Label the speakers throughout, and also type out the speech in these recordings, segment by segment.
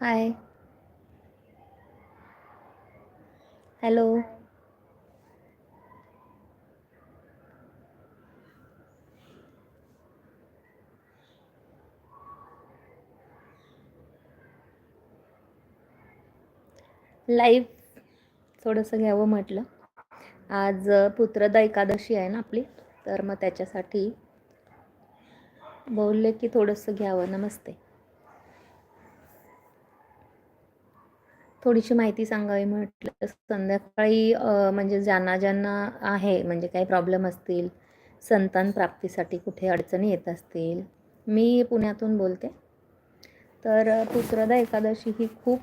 Speaker 1: हाय. Hello. Live थोडंसं घ्यावं म्हटलं. आज पुत्रदा एकादशी आहे ना आपली तर मग त्याच्यासाठी बोलले की थोडंसं घ्यावं. नमस्ते. थोडीशी माहिती सांगावी म्हटलं संध्याकाळी म्हणजे ज्यांना ज्यांना आहे म्हणजे काही प्रॉब्लेम असतील संतान प्राप्तीसाठी कुठे अडचणी येत असतील मी पुण्यातून बोलते. तर पुत्रदा एकादशी ही खूप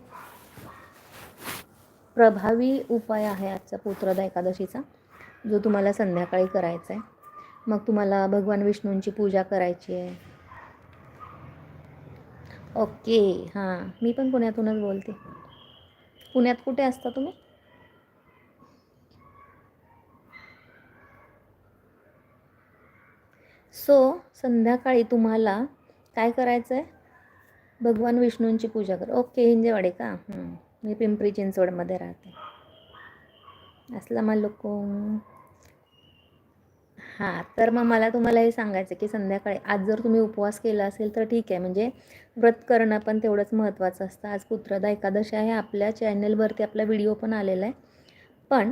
Speaker 1: प्रभावी उपाय आहे आजचा पुत्रदा एकादशीचा जो तुम्हाला संध्याकाळी करायचा आहे मग तुम्हाला भगवान विष्णूंची पूजा करायची आहे. ओके हां मी पण पुण्यातूनच बोलते. पुण्यात कुठे असता तुम्ही? सो संध्याकाळी तुम्हाला काय करायचं आहे भगवान विष्णूंची पूजा कर. ओके हिंजेवाडे का? मी पिंपरी चिंचवडमध्ये राहते. असला लोक हां तर मग मला तुम्हाला हे सांगायचं की संध्याकाळी आज जर तुम्ही उपवास केला असेल तर ठीक आहे. म्हणजे व्रत करणं पण तेवढंच महत्त्वाचं असतं. आज पुत्रदा एकादशी आहे आपल्या चॅनलवरती आपला व्हिडिओ पण आलेला आहे. पण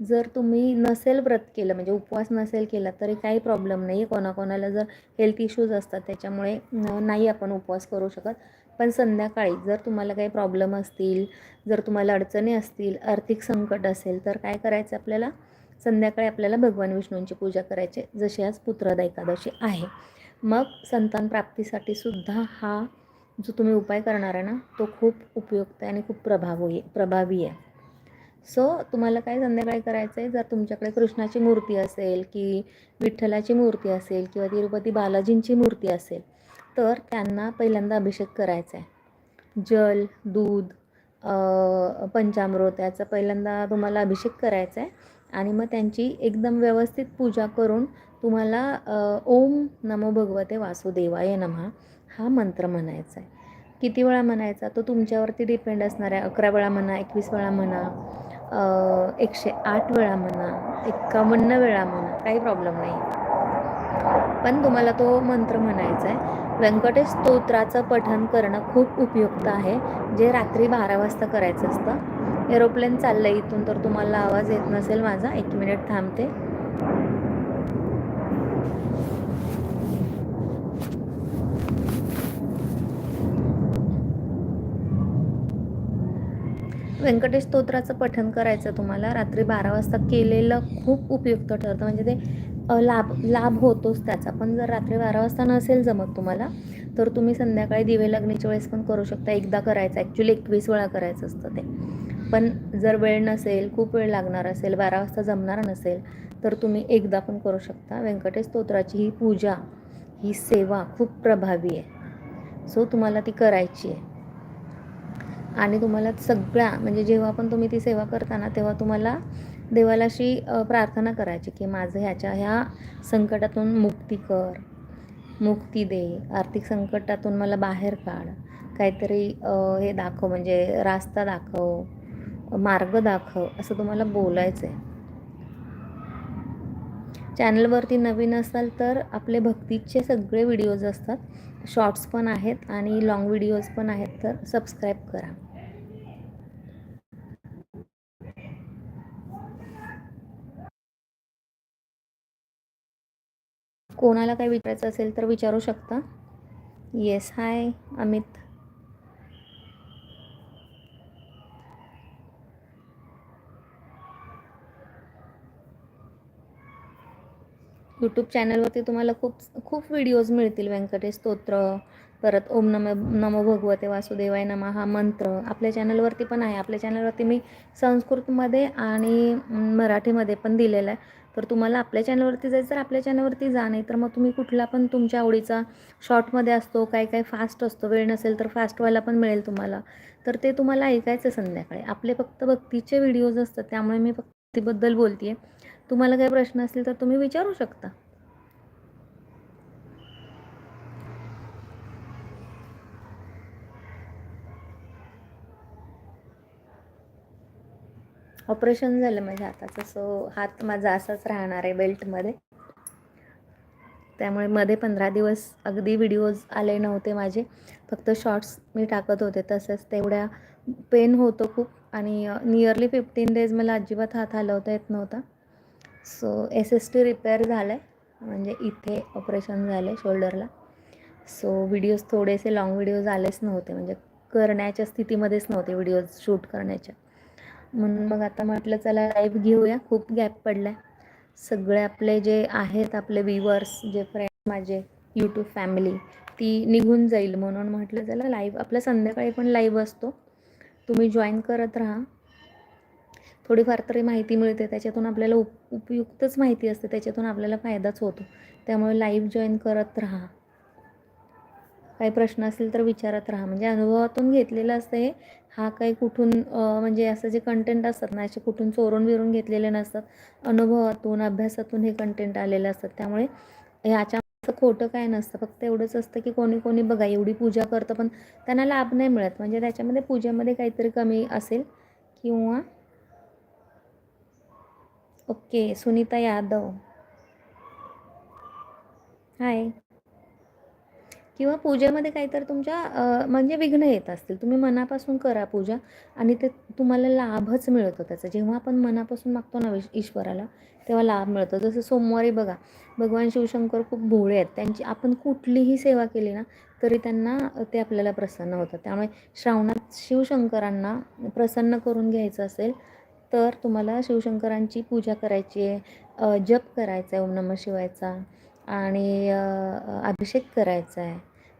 Speaker 1: जर तुम्ही नसेल व्रत केलं म्हणजे उपवास नसेल केला तरी काही प्रॉब्लेम नाही. आहे कोणाकोणाला जर हेल्थ इश्यूज असतात त्याच्यामुळे नाही आपण उपवास करू शकत. पण संध्याकाळी जर तुम्हाला काही प्रॉब्लेम असतील जर तुम्हाला अडचणी असतील आर्थिक संकट असेल तर काय करायचं आपल्याला? संध्याकाळी आपल्याला भगवान विष्णूंची पूजा करायची जशी आज पुत्रदा एकादशी आहे. मग संतान प्राप्तीसाठी सुद्धा हा जो तुम्ही उपाय करणार आहे ना तो खूप उपयुक्त आहे आणि खूप प्रभावी प्रभावी आहे. सो तुम्हाला काय संध्याकाळी करायचं आहे जर तुमच्याकडे कृष्णाची मूर्ती असेल की विठ्ठलाची मूर्ती असेल किंवा तिरुपती बालाजींची मूर्ती असेल तर त्यांना पहिल्यांदा अभिषेक करायचा आहे जल दूध पंचामृत याचा पहिल्यांदा तुम्हाला अभिषेक करायचा आहे आणि मग त्यांची एकदम व्यवस्थित पूजा करून तुम्हाला ओम नमो भगवते वासुदेवाय नमः हा मंत्र म्हणायचा आहे. किती वेळा म्हणायचा? तो तुमच्यावरती डिपेंड असणार आहे. अकरा वेळा म्हणा एकवीस वेळा म्हणा एकशे आठ वेळा म्हणा एक्कावन्न वेळा म्हणा काही प्रॉब्लेम नाही. पण तुम्हाला तो मंत्र म्हणायचा आहे. व्यंकटेश स्तोत्राचं पठण करणं खूप उपयुक्त आहे. जे रात्री बारा वाजता करायचं असतं एरोप्लेन चाललं इथून तर तुम्हाला आवाज येत नसेल माझा. एक मिनिट थांबते. व्यंकटेश स्तोत्राचं पठन करायचं तुम्हाला. रात्री बारा वाजता केलेलं खूप उपयुक्त ठरतं. म्हणजे ते लाभ लाभ होतोच त्याचा. पण जर रात्री बारा वाजता नसेल जमत तुम्हाला तर तुम्ही संध्याकाळी दिवे लग्नीच्या वेळेस पण करू शकता. एकदा करायचं. ॲक्च्युली एकवीस वेळा करायचं असतं ते. पण जर वेळ नसेल खूप वेळ लागणार असेल बारा वाजता जमणार नसेल तर तुम्ही एकदा पण करू शकता. व्यंकटेश स्तोत्राची ही पूजा ही सेवा खूप प्रभावी आहे. सो तुम्हाला ती करायची आहे. आणि तुम्हाला सगळ्या म्हणजे जेव्हा पण तुम्ही ती सेवा करताना तेव्हा तुम्हाला देवालाशी प्रार्थना करायची की माझं ह्याच्या ह्या संकटातून मुक्ती कर मुक्ती दे आर्थिक संकटातून मला बाहेर काढ काहीतरी हे दाखव म्हणजे रास्ता दाखव मार्ग दाखव असं तुम्हाला बोलायचं आहे चॅनलवरती नवीन असाल तर आपले भक्तीचे सगळे व्हिडिओज असतात. शॉर्ट्स पण आहेत आणि लॉंग व्हिडिओज पण आहेत तर सबस्क्राईब करा. कोणाला काही विचारायचं असेल तर विचारू शकता. Yes hi Amit. यूट्यूब चॅनलवरती तुम्हाला खूप खूप व्हिडिओज मिळतील व्यंकटेश स्तोत्र परत ओम नम नमो भगवते वासुदेवाय नमा हा मंत्र आपल्या चॅनलवरती पण आहे. आपल्या चॅनलवरती मी संस्कृतमध्ये आणि मराठीमध्ये पण दिलेलं आहे. तर तुम्हाला आपल्या चॅनलवरती जायचं तर आपल्या चॅनलवरती जा नाही तर मग तुम्ही कुठला पण तुमच्या आवडीचा शॉर्टमध्ये असतो काय काय फास्ट असतो वेळ नसेल तर फास्टवाला पण मिळेल तुम्हाला. तर ते तुम्हाला ऐकायचं संध्याकाळी. आपले फक्त भक्तीचे व्हिडिओज असतात त्यामुळे मी भक्तीबद्दल बोलते आहे तुम्हाला काही प्रश्न असतील तर तुम्ही विचारू शकता. ऑपरेशन झालं म्हणजे माझ्या हाताचं सो हात माझा असाच राहणार आहे बेल्टमध्ये त्यामुळे मध्ये पंधरा दिवस अगदी व्हिडिओज आले नव्हते माझे. फक्त शॉर्ट्स मी टाकत होते. तसंच तेवढ्या पेन होतो खूप. आणि नियरली फिफ्टीन डेज मला अजिबात हात हलवता येत नव्हता. So S S T repair झालं आहे म्हणजे इथे ऑपरेशन झालं आहे शोल्डरला सो व्हिडिओज थोडेसे लाँग व्हिडिओज आलेच नव्हते. म्हणजे करण्याच्या स्थितीमध्येच नव्हते व्हिडिओज शूट करण्याच्या. म्हणून मग आता म्हटलं चला लाईव्ह घेऊया. खूप गॅप पडला आहे सगळे आपले जे आहेत आपले व्ह्युअर्स जे फ्रेंड माझे यूट्यूब फॅमिली ती निघून जाईल. म्हणून म्हटलं चला लाईव्ह आपला संध्याकाळी पण लाईव्ह असतो. तुम्ही जॉईन करत राहा. थोडीफार तरी माहिती मिळते. त्याच्यातून आपल्याला उप उपयुक्तच माहिती असते. त्याच्यातून आपल्याला फायदाच होतो. त्यामुळे लाईव्ह जॉईन करत राहा. काही प्रश्न असेल तर विचारत राहा. म्हणजे अनुभवातून घेतलेलं असतं हे. हा काही कुठून म्हणजे असं जे कंटेंट असतात ना असे कुठून चोरून विरून घेतलेले नसतात. अनुभवातून अभ्यासातून हे कंटेंट आलेले असतात. त्यामुळे ह्याच्या खोटं काय नसतं. फक्त एवढंच असतं की कोणी कोणी बघा एवढी पूजा करतं पण त्यांना लाभ नाही मिळत. म्हणजे त्याच्यामध्ये पूजेमध्ये काहीतरी कमी असेल किंवा ओके सुनीता यादव. हाय किंवा पूजेमध्ये काहीतरी तुमच्या म्हणजे विघ्न येत असतील. तुम्ही मनापासून करा पूजा आणि ते तुम्हाला लाभच मिळतो त्याचा. जेव्हा आपण मनापासून मागतो ना ईश्वराला तेव्हा लाभ मिळतो. जसं सोमवारी बघा भगवान शिवशंकर खूप भोळे आहेत. त्यांची आपण कुठलीही सेवा केली ना तरी त्यांना ते आपल्याला प्रसन्न होतं त्यामुळे श्रावणात शिवशंकरांना प्रसन्न करून घ्यायचं असेल तर तुम्हाला शिवशंकरांची पूजा करायची आहे. जप करायचा आहे ओम नम शिवायचा. आणि अभिषेक करायचा आहे.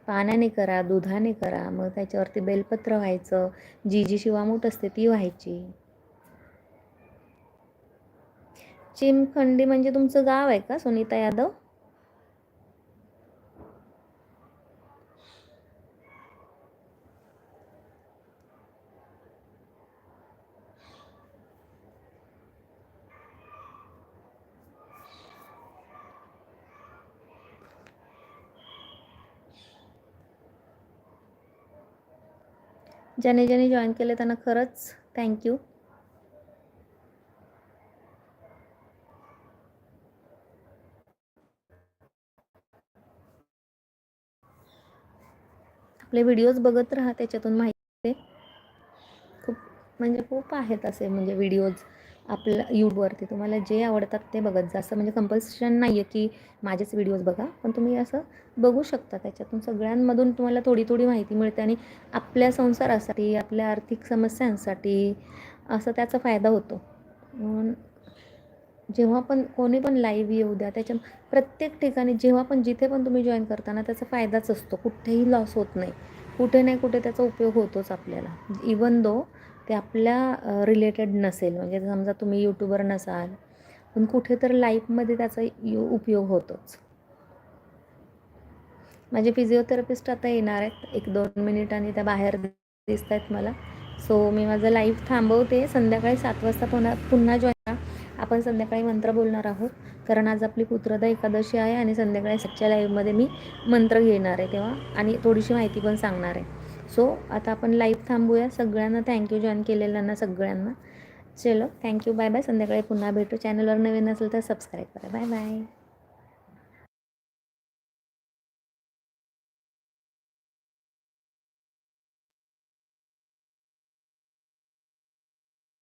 Speaker 1: पाण्याने करा दुधाने करा. मग त्याच्यावरती बेलपत्र व्हायचं. जी जी शिवामूठ असते ती व्हायची. चिमखंडी म्हणजे तुमचं गाव आहे का सुनीता यादव? ज्याने ज्याने जॉईन केले त्यांना खरंच थँक्यू आपले व्हिडिओज बघत राहा त्याच्यातून माहिती खूप म्हणजे खूप आहेत असे म्हणजे व्हिडिओज आपल्या यूट्यूबवरती तुम्हाला जे आवडतात ते बघत जा. असं म्हणजे कंपल्शन नाही आहे की माझेच व्हिडिओज बघा. पण तुम्ही असं बघू शकता. त्याच्यातून सगळ्यांमधून तुम्हाला थोडी थोडी माहिती मिळते आणि आपल्या संसारासाठी आपल्या आर्थिक समस्यांसाठी असं त्याचा फायदा होतो. म्हणून जेव्हा पण कोणी पण लाईव्ह येऊ द्या त्याच्या प्रत्येक ठिकाणी जेव्हा पण जिथे पण तुम्ही जॉईन करताना त्याचा फायदाच असतो. कुठेही लॉस होत नाही. कुठे नाही कुठे त्याचा उपयोग होतोच आपल्याला. इवन दो ते आपल्या रिलेटेड नसेल. म्हणजे समजा तुम्ही यूट्यूबर नसाल पण कुठे तर लाईफमध्ये त्याचा यू उपयोग होतोच. माझे फिजिओथेरपिस्ट आता येणार आहेत. एक दोन मिनिटांनी त्या बाहेर दिसत आहेत मला. सो मी माझं लाईफ थांबवते. संध्याकाळी सात वाजता पुन्हा पुन्हा जॉईन आपण संध्याकाळी मंत्र बोलणार आहोत. कारण आज आपली पुत्रदा एकादशी आहे आणि संध्याकाळी सच्च्या लाईव्हमध्ये मी मंत्र घेणार आहे तेव्हा. आणि थोडीशी माहिती पण सांगणार आहे. सो आता आपण लाईव्ह थांबूया. सगळ्यांना थँक्यू जॉईन केलेल्यांना सगळ्यांना. चलो थँक्यू बाय बाय संध्याकाळी पुन्हा भेटू. चॅनलवर नवीन असेल तर सबस्क्राईब करा. Bye bye